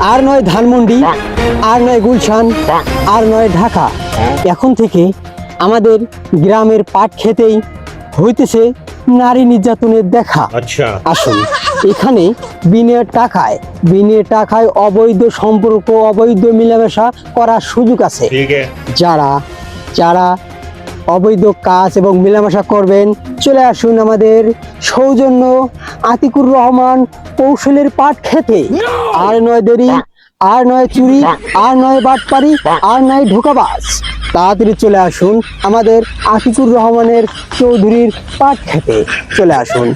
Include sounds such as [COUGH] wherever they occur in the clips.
আর নয় ধানমন্ডি আর নয় গুলশান আর নয় ঢাকা। এখন থেকে আমাদের গ্রামের পাট খেতেই হইতেছে নারী নির্যাতনের দেখা। আচ্ছা। আসুন এখানে বিনে টাকায় বিনে টাকায় অবৈধ সম্পর্ক অবৈধ মেলামেশা করার সুযোগ আছে। যারা যারা অবৈধ কাজ এবং মেলামেশা করবেন। চলে আসুন আমাদের সৌজন্য আতিকুর রহমান কৌশলের পাট খেতে। আর নয় দেরি আর নয় চুরি আর নয় বাটপারি আর নয় ঢোকাবাজ তাড়াতাড়ি চলে আসুন আমাদের আতিকুর রহমানের চৌধুরীর পাট খেতে। চলে আসুন।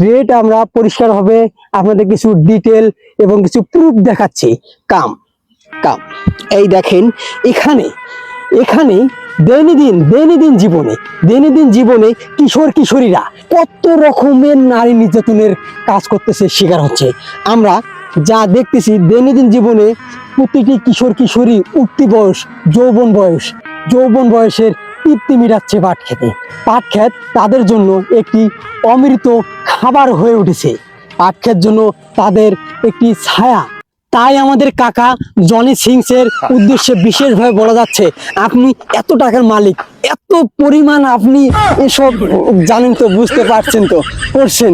গ্রেট আমরা পরিষ্কারভাবে আপনাদের কিছু ডিটেল এবং কিছু প্রুফ দেখাচ্ছি। কাম কাম এই দেখেন এখানে এখানে দৈনন্দিন দৈনন্দিন জীবনে দৈনন্দিন জীবনে কিশোর, কিশোরীরা কত রকমের নারী নির্যাতনের কাজ করতেছে শিকার হচ্ছে। আমরা যা দেখতেছি দৈনন্দিন জীবনে প্রতিটি কিশোর, কিশোরী উঠতি বয়স, যৌবন বয়স, যৌবন বয়সের তৃপ্তি মিটাচ্ছে পাট খেতে। পাট ক্ষেত তাদের জন্য একটি অমৃত খাবার হয়ে উঠেছে। পাট ক্ষেত জন্য তাদের একটি ছায়া তাই আমাদের কাকা জনি সিংসের উদ্দেশ্যে বিশেষভাবে বলা যাচ্ছে, আপনি এত টাকার মালিক, এত পরিমাণ আপনি এসব জানেন তো, বুঝতে পারছেন তো, করছেন।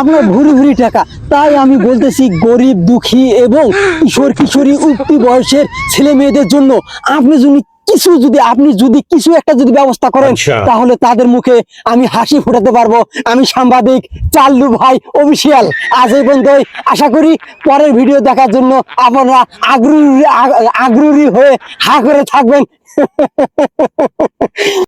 আপনার ভুরি ভুরি টাকা, তাই আমি বলতেছি গরিব, দুঃখী এবং কিশোর কিশোরী উক্তি বয়সের ছেলে মেয়েদের জন্য আপনি যদি কিছু যদি আপনি যদি কিছু একটা যদি ব্যবস্থা করেন আচ্ছা। তাহলে তাদের মুখে আমি হাসি ফোটাতে পারব। আমি সাংবাদিক চাল্লু ভাই অফিসিয়াল। আজ এই পর্যন্তই। আশা করি পরের ভিডিও দেখার জন্য আপনারা আগ্রহী আগ্রহী হয়ে হা করে থাকবেন। [LAUGHS]